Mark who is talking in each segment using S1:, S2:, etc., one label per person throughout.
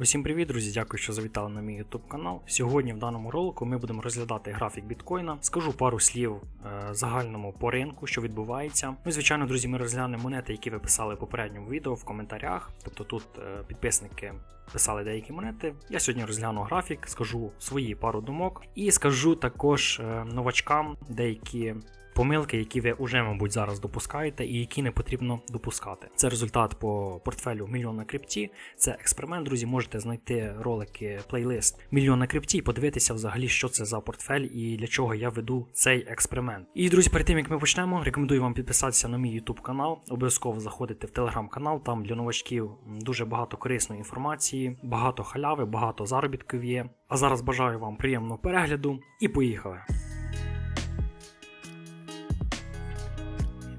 S1: Усім привіт, друзі! Дякую, що завітали на мій YouTube канал. Сьогодні в даному ролику ми будемо розглядати графік біткоїна. Скажу пару слів е, загальному по ринку, що відбувається. Ну і звичайно, друзі, ми розглянемо монети, які ви писали в попередньому відео в коментарях. Тобто тут е, підписники писали деякі монети. Я сьогодні розгляну графік, скажу свої пару думок і скажу також е, новачкам деякі. Помилки, які ви вже, мабуть, зараз допускаєте, і які не потрібно допускати. Це результат по портфелю мільйон на крипті. Це експеримент, друзі. Можете знайти ролики, плейлист мільйон на крипті і подивитися взагалі, що це за портфель і для чого я веду цей експеримент. І друзі, перед тим як ми почнемо, рекомендую вам підписатися на мій YouTube канал. Обов'язково заходити в телеграм канал. Там для новачків дуже багато корисної інформації, багато халяви, багато заробітків є. А зараз бажаю вам приємного перегляду і поїхали.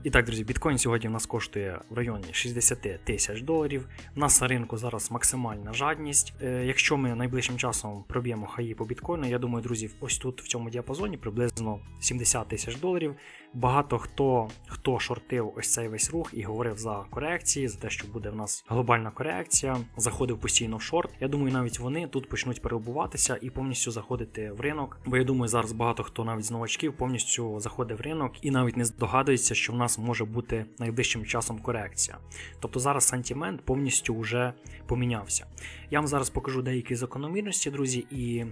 S1: І так, друзі, біткоін сьогодні в нас коштує в районі 60 тисяч доларів. У нас на ринку зараз максимальна жадність. Е, якщо ми найближчим часом проб'ємо хаї по біткоїну, я думаю, друзі, ось тут в цьому діапазоні приблизно 70 тисяч доларів. Багато хто хто шортив ось цей весь рух і говорив за корекції, за те, що буде в нас глобальна корекція, заходив постійно в шорт. Я думаю, навіть вони тут почнуть переобуватися і повністю заходити в ринок. Бо я думаю, зараз багато хто навіть з новачків повністю заходить в ринок і навіть не здогадується, що в нас може бути найближчим часом корекція. Тобто зараз сантимент повністю вже помінявся. Я вам зараз покажу деякі закономірності, друзі, і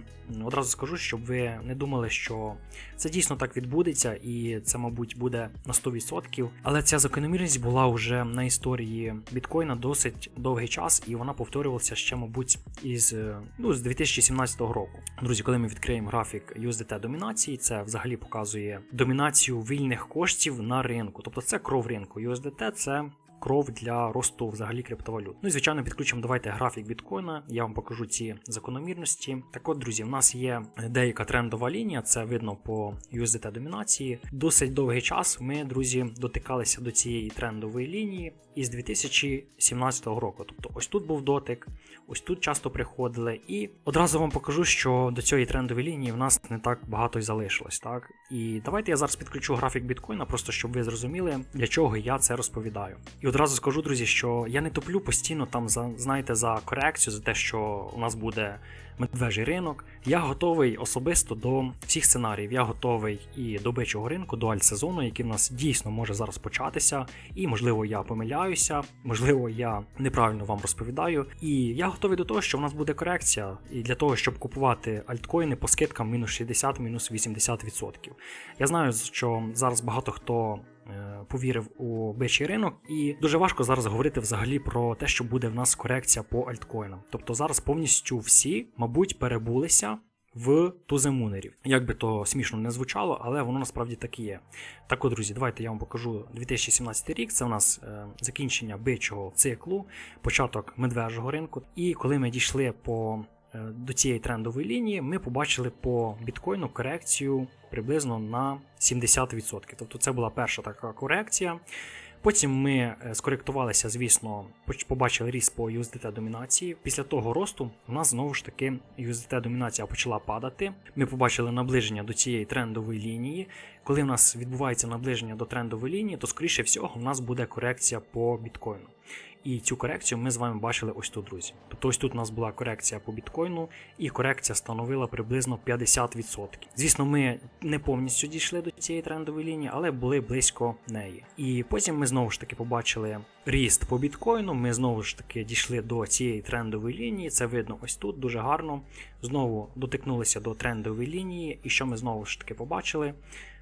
S1: одразу скажу, щоб ви не думали, що це дійсно так відбудеться, і це, мабуть, буде на 100%. Але ця закономірність була вже на історії біткоїна досить довгий час, і вона повторювалася ще, мабуть, із ну, з 2017 року. Друзі, коли ми відкриємо графік USDT домінації, це взагалі показує домінацію вільних коштів на ринку. Тобто це кров ринку. USDT це кров для росту взагалі криптовалют. Ну і звичайно, підключимо давайте графік біткоїна. Я вам покажу ці закономірності. Так от, друзі, в нас є деяка трендова лінія, це видно по USDT домінації. Досить довгий час ми, друзі, дотикалися до цієї трендової лінії із 2017 року. Тобто, ось тут був дотик, ось тут часто приходили. І одразу вам покажу, що до цієї трендової лінії в нас не так багато й залишилось. Так і давайте я зараз підключу графік біткоїна, просто щоб ви зрозуміли, для чого я це розповідаю. І одразу скажу, друзі, що я не топлю постійно там за знаєте за корекцію, за те, що у нас буде медвежий ринок. Я готовий особисто до всіх сценаріїв. Я готовий і до бичого ринку, до альтсезону, який в нас дійсно може зараз початися. І можливо я помиляюся, можливо, я неправильно вам розповідаю. І я готовий до того, що в нас буде корекція, і для того, щоб купувати альткоїни по скидкам мінус 60, мінус 80%. Я знаю, що зараз багато хто. Повірив у бичий ринок, і дуже важко зараз говорити взагалі про те, що буде в нас корекція по альткоїнам. Тобто зараз повністю всі, мабуть, перебулися в туземунерів. Як би то смішно не звучало, але воно насправді так і є. Так от, друзі, давайте я вам покажу 2017 рік. Це у нас е, закінчення бичого циклу, початок медвежого ринку. І коли ми дійшли по до цієї трендової лінії, ми побачили по біткоїну корекцію приблизно на 70%. Тобто це була перша така корекція. Потім ми скоректувалися, звісно, побачили ріст по USDT домінації. Після того росту у нас знову ж таки USDT домінація почала падати. Ми побачили наближення до цієї трендової лінії. Коли в нас відбувається наближення до трендової лінії, то скоріше всього в нас буде корекція по біткоїну. І цю корекцію ми з вами бачили ось тут, друзі. Тобто ось тут у нас була корекція по біткоїну, і корекція становила приблизно 50%. Звісно, ми не повністю дійшли до цієї трендової лінії, але були близько неї. І потім ми знову ж таки побачили ріст по біткоїну. Ми знову ж таки дійшли до цієї трендової лінії. Це видно ось тут дуже гарно. Знову дотикнулися до трендової лінії, і що ми знову ж таки побачили?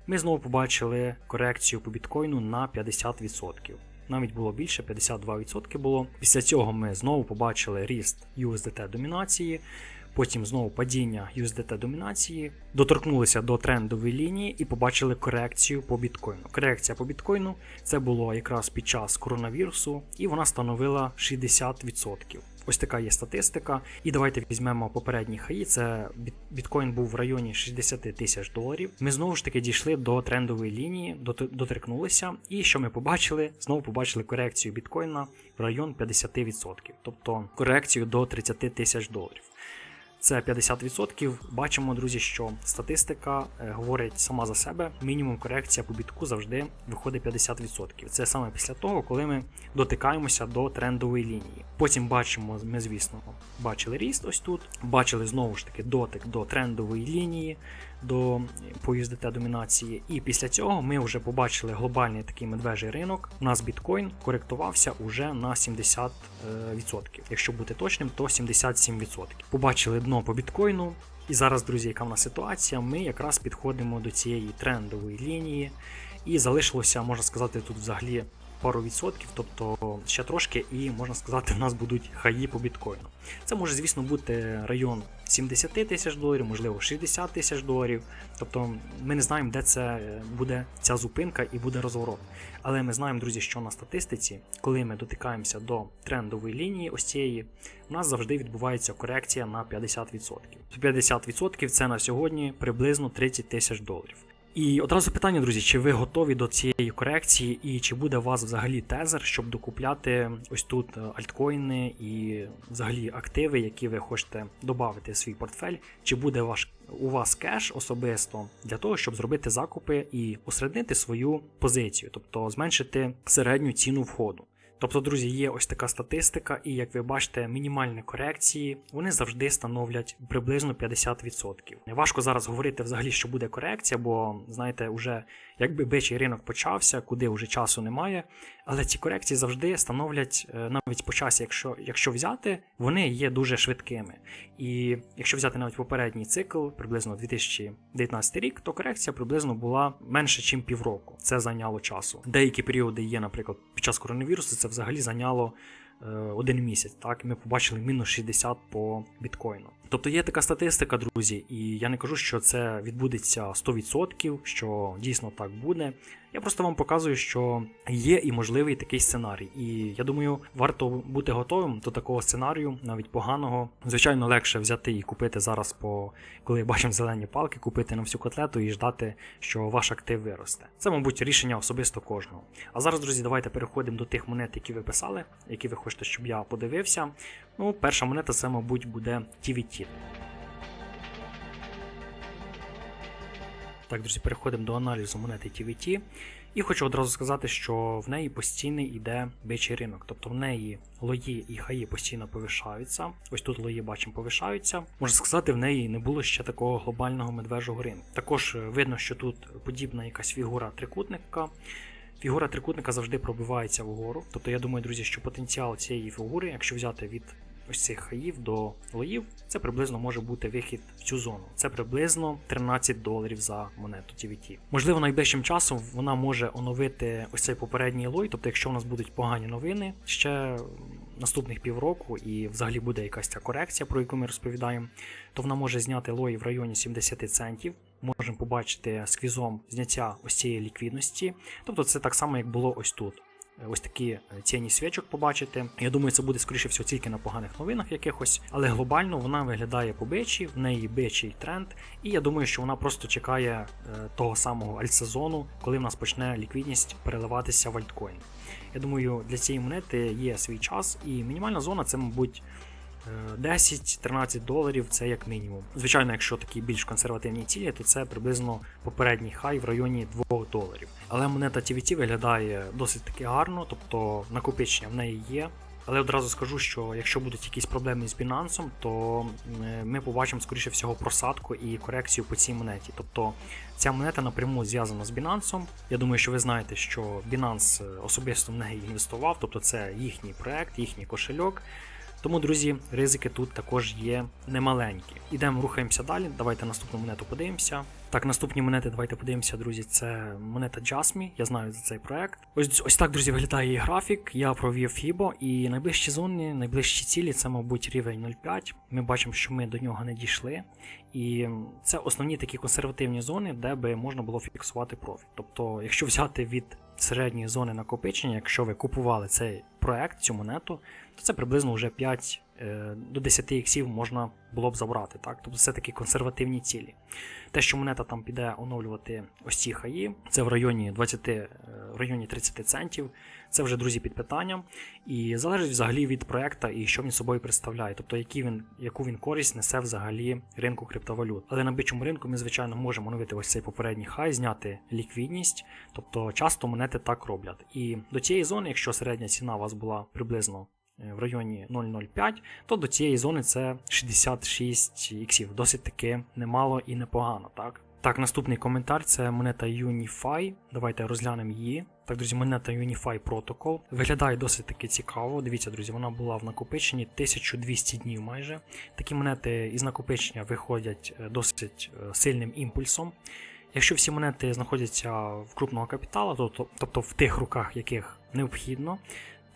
S1: Ми знову побачили корекцію по біткоїну на 50% навіть було більше, 52% було. Після цього ми знову побачили ріст USDT домінації, потім знову падіння USDT домінації, доторкнулися до трендової лінії і побачили корекцію по біткоїну. Корекція по біткоїну це було якраз під час коронавірусу, і вона становила 60%. Ось така є статистика. І давайте візьмемо попередні хаї. Це біткоін був в районі 60 тисяч доларів. Ми знову ж таки дійшли до трендової лінії, доторкнулися. І що ми побачили? Знову побачили корекцію біткоїна в район 50%, тобто корекцію до 30 тисяч доларів. Це 50%. Бачимо, друзі, що статистика е, говорить сама за себе. Мінімум корекція по бітку завжди виходить 50%. Це саме після того, коли ми дотикаємося до трендової лінії. Потім бачимо, ми, звісно, бачили ріст ось тут, бачили знову ж таки дотик до трендової лінії, до USDT домінації. І після цього ми вже побачили глобальний такий медвежий ринок. У нас біткоін коректувався уже на 70%. Якщо бути точним, то 77%. Побачили дно по біткоїну. І зараз, друзі, яка в нас ситуація? Ми якраз підходимо до цієї трендової лінії, і залишилося, можна сказати, тут взагалі пару відсотків, тобто ще трошки, і можна сказати, в нас будуть хаї по біткоїну. Це може, звісно, бути район 70 тисяч доларів, можливо, 60 тисяч доларів. Тобто ми не знаємо, де це е, буде ця зупинка і буде розворот. Але ми знаємо, друзі, що на статистиці, коли ми дотикаємося до трендової лінії, ось цієї, у нас завжди відбувається корекція на 50%. 50% це на сьогодні приблизно 30 тисяч доларів. І одразу питання, друзі, чи ви готові до цієї корекції, і чи буде у вас взагалі тезер, щоб докупляти ось тут е, альткоїни і взагалі активи, які ви хочете додати в свій портфель? Чи буде ваш у вас кеш особисто для того, щоб зробити закупи і усереднити свою позицію, тобто зменшити середню ціну входу? Тобто, друзі, є ось така статистика, і як ви бачите, мінімальні корекції вони завжди становлять приблизно 50%. Важко зараз говорити взагалі, що буде корекція, бо знаєте, вже якби бичий ринок почався, куди вже часу немає. Але ці корекції завжди становлять е, навіть по часі, якщо якщо взяти, вони є дуже швидкими. І якщо взяти навіть попередній цикл, приблизно 2019 рік, то корекція приблизно була менше, ніж півроку. Це зайняло часу. Деякі періоди є, наприклад, під час коронавірусу, це взагалі зайняло е, один місяць. Так, ми побачили мінус 60 по біткоїну. Тобто є така статистика, друзі, і я не кажу, що це відбудеться 100%, що дійсно так буде. Я просто вам показую, що є і можливий такий сценарій. І я думаю, варто бути готовим до такого сценарію, навіть поганого. Звичайно, легше взяти і купити зараз, по коли бачимо зелені палки, купити на всю котлету і ждати, що ваш актив виросте. Це, мабуть, рішення особисто кожного. А зараз, друзі, давайте переходимо до тих монет, які ви писали, які ви хочете, щоб я подивився. Ну, перша монета це, мабуть, буде TVT. Так, друзі, переходимо до аналізу монети TVT. І хочу одразу сказати, що в неї постійний іде бичий ринок. Тобто в неї лої і хаї постійно повишаються. Ось тут лої бачимо повишаються. Можна сказати, в неї не було ще такого глобального медвежого ринку. Також видно, що тут подібна якась фігура трикутника. Фігура трикутника завжди пробивається вгору. Тобто, я думаю, друзі, що потенціал цієї фігури, якщо взяти від ось цих хаїв до лоїв, це приблизно може бути вихід в цю зону. Це приблизно 13 доларів за монету TVT. Можливо, найближчим часом вона може оновити ось цей попередній лой. Тобто, якщо у нас будуть погані новини, ще наступних півроку і взагалі буде якась ця корекція, про яку ми розповідаємо, то вона може зняти лої в районі 70 центів. Можемо побачити сквізом зняття ось цієї ліквідності. Тобто це так само, як було ось тут ось такі тіні свічок побачити. Я думаю, це буде скоріше всього тільки на поганих новинах якихось, але глобально вона виглядає по бичі, в неї бичий тренд, і я думаю, що вона просто чекає е, того самого альтсезону, коли в нас почне ліквідність переливатися в альткоін. Я думаю, для цієї монети є свій час, і мінімальна зона це, мабуть. 10-13 доларів це як мінімум. Звичайно, якщо такі більш консервативні цілі, то це приблизно попередній хай в районі 2 доларів. Але монета TVT виглядає досить таки гарно, тобто накопичення в неї є. Але одразу скажу, що якщо будуть якісь проблеми з Binance, то ми побачимо, скоріше всього, просадку і корекцію по цій монеті. Тобто ця монета напряму зв'язана з Binance. Я думаю, що ви знаєте, що Binance особисто в неї інвестував, тобто це їхній проект, їхній кошельок. Тому, друзі, ризики тут також є немаленькі. Ідемо, рухаємося далі. Давайте наступну монету подивимося. Так, наступні монети, давайте подивимося, друзі. Це монета Jasmy. Я знаю за цей проект. Ось ось так, друзі, виглядає її графік. Я провів FIBO, і найближчі зони, найближчі цілі це, мабуть, рівень 0,5. Ми бачимо, що ми до нього не дійшли. І це основні такі консервативні зони, де би можна було фіксувати профіт. Тобто, якщо взяти від середньої зони накопичення, якщо ви купували цей проект, цю монету, то це приблизно вже 5 е, до 10 іксів можна було б забрати. Так? Тобто це такі консервативні цілі. Те, що монета там піде оновлювати ось ці хаї, це в районі 20, е, в районі 30 центів. Це вже, друзі, під питанням. І залежить взагалі від проекту і що він собою представляє, тобто які він, яку він користь несе взагалі ринку криптовалют. Але на бичому ринку ми, звичайно, можемо оновити ось цей попередній хай, зняти ліквідність. Тобто часто монети так роблять. І до цієї зони, якщо середня ціна у вас була приблизно е, в районі 0,05, то до цієї зони це 66 іксів. Досить таки немало і непогано, так? Так, наступний коментар це монета Unify. Давайте розглянемо її. Так, друзі, монета Unify Protocol. Виглядає досить таки цікаво. Дивіться, друзі, вона була в накопиченні 1200 днів майже. Такі монети із накопичення виходять е, досить е, сильним імпульсом. Якщо всі монети знаходяться в крупного капіталу, тобто, тобто в тих руках, яких необхідно,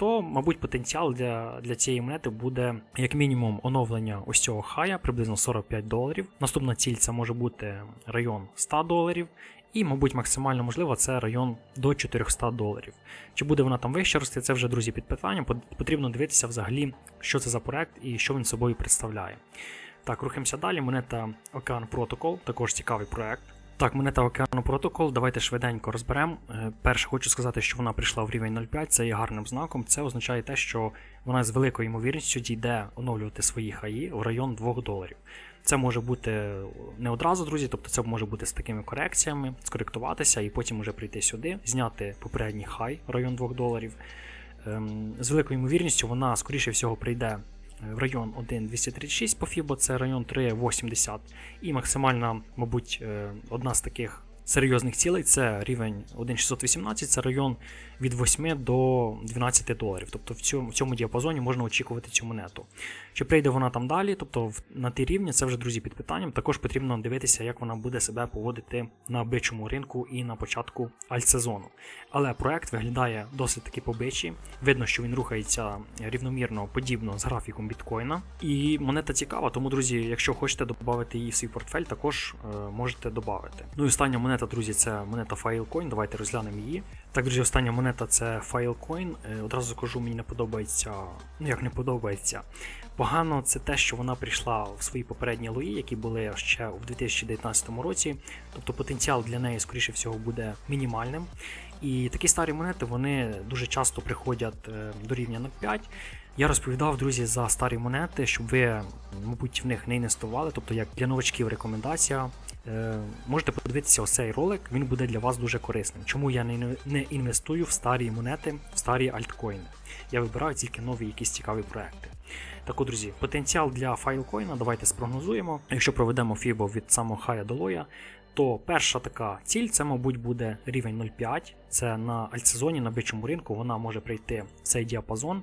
S1: то, мабуть, потенціал для, для цієї монети буде як мінімум оновлення ось цього хая, приблизно 45 доларів. Наступна ціль це може бути район 100 доларів. І, мабуть, максимально можливо, це район до 400 доларів. Чи буде вона там вище рости, це вже, друзі, під питанням. Потрібно дивитися взагалі, що це за проект і що він собою представляє. Так, рухаємося далі. Монета Ocean Protocol, також цікавий проект. Так, монета Ocean Protocol, давайте швиденько розберемо. Е, Перше, хочу сказати, що вона прийшла в рівень 0,5, це є гарним знаком. Це означає те, що вона з великою ймовірністю дійде оновлювати свої хаї в район 2 доларів. Це може бути не одразу, друзі, тобто це може бути з такими корекціями, скоректуватися і потім уже прийти сюди, зняти попередній хай район 2 доларів. Ем, З великою ймовірністю вона, скоріше всього, прийде в район 1,236 по Фібо, це район 3,80. І максимальна, мабуть, е, одна з таких серйозних цілей це рівень 1,618, це район від 8 до 12 доларів. Тобто в цьому, в цьому діапазоні можна очікувати цю монету. Чи прийде вона там далі, тобто на ті рівні, це вже, друзі, під питанням. Також потрібно дивитися, як вона буде себе поводити на бичому ринку і на початку альтсезону. Але проект виглядає досить таки побичий. Видно, що він рухається рівномірно подібно з графіком біткоїна. І монета цікава, тому, друзі, якщо хочете додати її в свій портфель, також е, можете додати. Ну і остання монета, друзі, це монета Filecoin. Давайте розглянемо її. Так, друзі, остання монета це Filecoin. Е, Одразу кажу, мені не подобається. Ну як не подобається. Погано це те, що вона прийшла в свої попередні лої, які були ще у 2019 році. Тобто потенціал для неї, скоріше всього, буде мінімальним. І такі старі монети вони дуже часто приходять е, до рівня 0,5. Я розповідав, друзі, за старі монети, щоб ви, мабуть, в них не інвестували. Тобто, як для новачків рекомендація. Е, Можете подивитися ось цей ролик, він буде для вас дуже корисним. Чому я не інвестую в старі монети, в старі альткоїни? Я вибираю тільки нові якісь цікаві проекти. Так от, друзі, потенціал для файлкоїна давайте спрогнозуємо. Якщо проведемо FIBO від самого хая до лоя, то перша така ціль це, мабуть, буде рівень 0,5. Це на альтсезоні, на бичому ринку, вона може прийти в цей діапазон.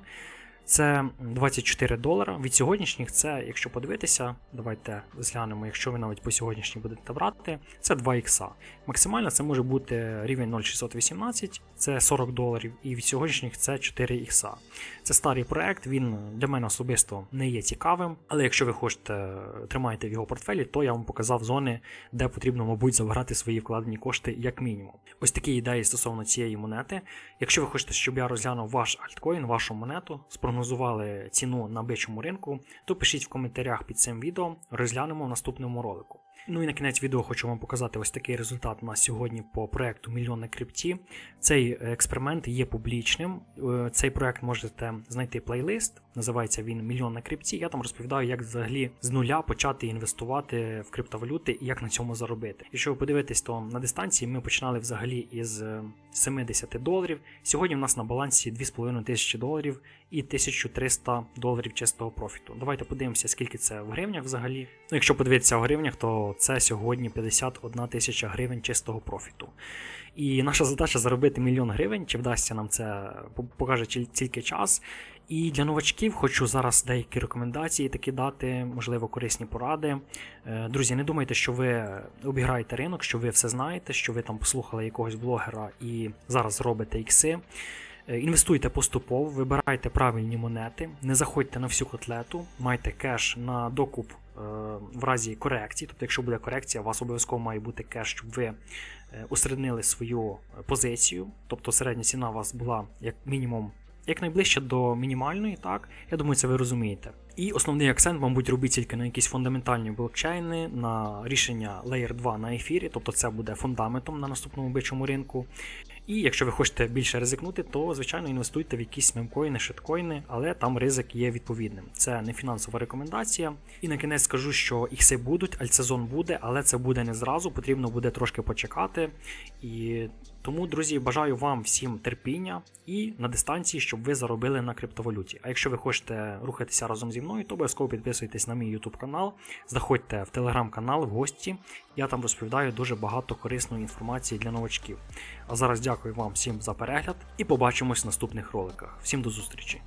S1: Це 24 долара. Від сьогоднішніх це, якщо подивитися, давайте зглянемо, якщо ви навіть по сьогоднішній будете брати, це 2 ікса. Максимально це може бути рівень 0,618, це 40 доларів, і від сьогоднішніх це 4 ікса. Це старий проект, він для мене особисто не є цікавим, але якщо ви хочете тримаєте в його портфелі, то я вам показав зони, де потрібно, мабуть, забирати свої вкладені кошти як мінімум. Ось такі ідеї стосовно цієї монети. Якщо ви хочете, щоб я розглянув ваш альткоін, вашу монету, спрогнозували ціну на бичому ринку, то пишіть в коментарях під цим відео, розглянемо в наступному ролику. Ну і на кінець відео хочу вам показати ось такий результат на сьогодні по проекту Мільйон на крипті. Цей експеримент є публічним. Е, Цей проект можете знайти плейлист, називається він Мільйон на крипті. Я там розповідаю, як взагалі з нуля почати інвестувати в криптовалюти і як на цьому заробити. Якщо ви подивитесь, то на дистанції ми починали взагалі із е, 70 доларів. Сьогодні в нас на балансі 2,5 тисячі доларів і 1300 доларів чистого профіту. Давайте подивимося, скільки це в гривнях взагалі. Ну, якщо подивитися в гривнях, то це сьогодні 51 тисяча гривень чистого профіту. І наша задача заробити мільйон гривень. Чи вдасться нам це покаже тільки час. І для новачків хочу зараз деякі рекомендації такі дати, можливо, корисні поради. Е, Друзі, не думайте, що ви обіграєте ринок, що ви все знаєте, що ви там послухали якогось блогера і зараз робите ікси. Е, Інвестуйте поступово, вибирайте правильні монети, не заходьте на всю котлету, майте кеш на докуп е, в разі корекції. Тобто, якщо буде корекція, у вас обов'язково має бути кеш, щоб ви е, усереднили свою позицію. Тобто середня ціна у вас була як мінімум якнайближче до мінімальної, так я думаю, це ви розумієте. І основний акцент, мабуть, робить тільки на якісь фундаментальні блокчейни, на рішення Layer 2 на ефірі, тобто це буде фундаментом на наступному бичому ринку. І якщо ви хочете більше ризикнути, то звичайно інвестуйте в якісь мемкоїни, шиткоїни, але там ризик є відповідним. Це не фінансова рекомендація. І на кінець скажу, що ікси будуть, альтсезон буде, але це буде не зразу, потрібно буде трошки почекати. І тому, друзі, бажаю вам всім терпіння і на дистанції, щоб ви заробили на криптовалюті. А якщо ви хочете рухатися разом зі мною, то обов'язково підписуйтесь на мій YouTube канал, заходьте в телеграм-канал в гості. Я там розповідаю дуже багато корисної інформації для новачків. А зараз дякую вам всім за перегляд і побачимось в наступних роликах. Всім до зустрічі!